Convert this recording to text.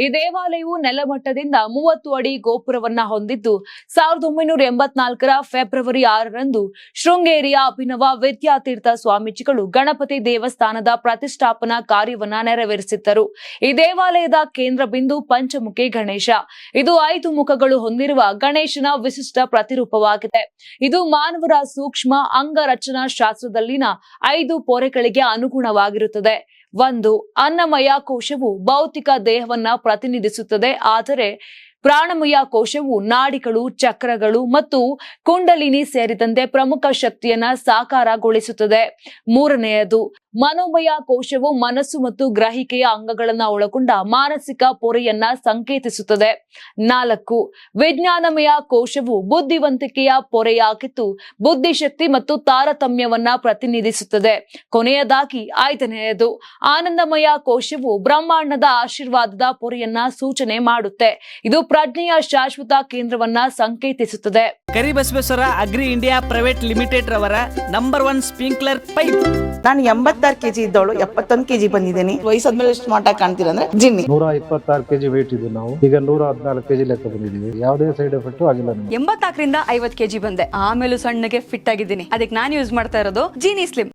ಈ ದೇವಾಲಯವು ನೆಲಮಟ್ಟದಿಂದ ಮೂವತ್ತು ಅಡಿ ಗೋಪುರವನ್ನ ಹೊಂದಿದ್ದು, ಸಾವಿರದ ಒಂಬೈನೂರ ಎಂಬತ್ನಾಲ್ಕರ ಫೆಬ್ರವರಿ ಆರರಂದು ಶೃಂಗೇರಿಯ ಅಭಿನವ ವಿದ್ಯಾತೀರ್ಥ ಸ್ವಾಮೀಜಿಗಳು ಗಣಪತಿ ದೇವಸ್ಥಾನದ ಪ್ರತಿಷ್ಠಾಪನಾ ಕಾರ್ಯವನ್ನ ನೆರವೇರಿಸಿದ್ದರು. ಈ ದೇವಾಲಯದ ಕೇಂದ್ರ ಬಿಂದು ಪಂಚಮುಖಿ ಗಣೇಶ. ಇದು ಐದು ಮುಖಗಳು ಹೊಂದಿರುವ ಗಣೇಶನ ವಿಶಿಷ್ಟ ಪ್ರತಿರೂಪವಾಗಿದೆ. ಇದು ಮಾನವರ ಸೂಕ್ಷ್ಮ ಅಂಗರಚನಾ ಶಾಸ್ತ್ರದಲ್ಲಿನ ಐದು ಪೊರೆಗಳಿಗೆ ಅನುಗುಣವಾಗಿರುತ್ತದೆ. ಒಂದು ಅನ್ನಮಯ ಕೋಶವು ಭೌತಿಕ ದೇಹವನ್ನ ಪ್ರತಿನಿಧಿಸುತ್ತದೆ. ಆದರೆ ಪ್ರಾಣಮಯ ಕೋಶವು ನಾಡಿಗಳು, ಚಕ್ರಗಳು ಮತ್ತು ಕುಂಡಲಿನಿ ಸೇರಿದಂತೆ ಪ್ರಮುಖ ಶಕ್ತಿಯನ್ನ ಸಾಕಾರಗೊಳಿಸುತ್ತದೆ. ಮೂರನೆಯದು, ಮನೋಮಯ ಕೋಶವು ಮನಸ್ಸು ಮತ್ತು ಗ್ರಹಿಕೆಯ ಅಂಗಗಳನ್ನ ಒಳಗೊಂಡ ಮಾನಸಿಕ ಪೊರೆಯನ್ನ ಸಂಕೇತಿಸುತ್ತದೆ. ನಾಲ್ಕು, ವಿಜ್ಞಾನಮಯ ಕೋಶವು ಬುದ್ಧಿವಂತಿಕೆಯ ಪೊರೆಯಾಗಿದ್ದು ಬುದ್ಧಿಶಕ್ತಿ ಮತ್ತು ತಾರತಮ್ಯವನ್ನ ಪ್ರತಿನಿಧಿಸುತ್ತದೆ. ಕೊನೆಯದಾಗಿ, ಐದನೆಯದು, ಆನಂದಮಯ ಕೋಶವು ಬ್ರಹ್ಮಾಂಡದ ಆಶೀರ್ವಾದದ ಪೊರೆಯನ್ನ ಸೂಚನೆ ಮಾಡುತ್ತೆ. ಇದು ಪ್ರಜ್ಞೆಯ ಶಾಶ್ವತ ಕೇಂದ್ರವನ್ನ ಸಂಕೇತಿಸುತ್ತದೆ. Karibasaveshwara agri India private limited ರವರ ನಂಬರ್ ಒನ್ ಸ್ಪ್ರಿಂಕ್ಲರ್ ಪೈಪ್. ನಾನು ಎಂಬತ್ತಾರು ಕೆಜಿ ಇದ್ದವಳು ಎಪ್ಪತ್ತೊಂದು ಕೆಜಿ ಬಂದಿದ್ದೀನಿ. ವಯಸ್ಸಾದ್ಮೇಲೆ ಸ್ಮಾರ್ಟ್ ಮಾಟ ಕಾಣ್ತೀರಾ ಅಂದ್ರೆ ಜಿನ್ನಿ. ನೂರ ಇಪ್ಪತ್ತಾರು ಕೆಜಿ ವೇಟ್ ಇದೆ ನಾವು. ಈಗ ನೂರ ಹದಿನಾಲ್ಕು ಕೆಜಿ ಲೆಕ್ಕ ಬಂದಿದ್ದೀವಿ. ಯಾವುದೇ ಸೈಡ್ ಎಫೆಕ್ಟ್ ಆಗಿಲ್ಲ ಎಂಬತ್ತಾಕರಿಂದ ಎಂಬತ್ನಾಲ್ಕರಿಂದ ಐವತ್ ಕೆಜಿ ಬಂದೆ. ಆಮೇಲೆ ಸಣ್ಣಗೆ ಫಿಟ್ ಆಗಿದ್ದೀನಿ. ಅದಕ್ಕೆ ನಾನು ಯೂಸ್ ಮಾಡ್ತಾ ಇರೋದು ಜೀನಿ ಸ್ಲಿಮ್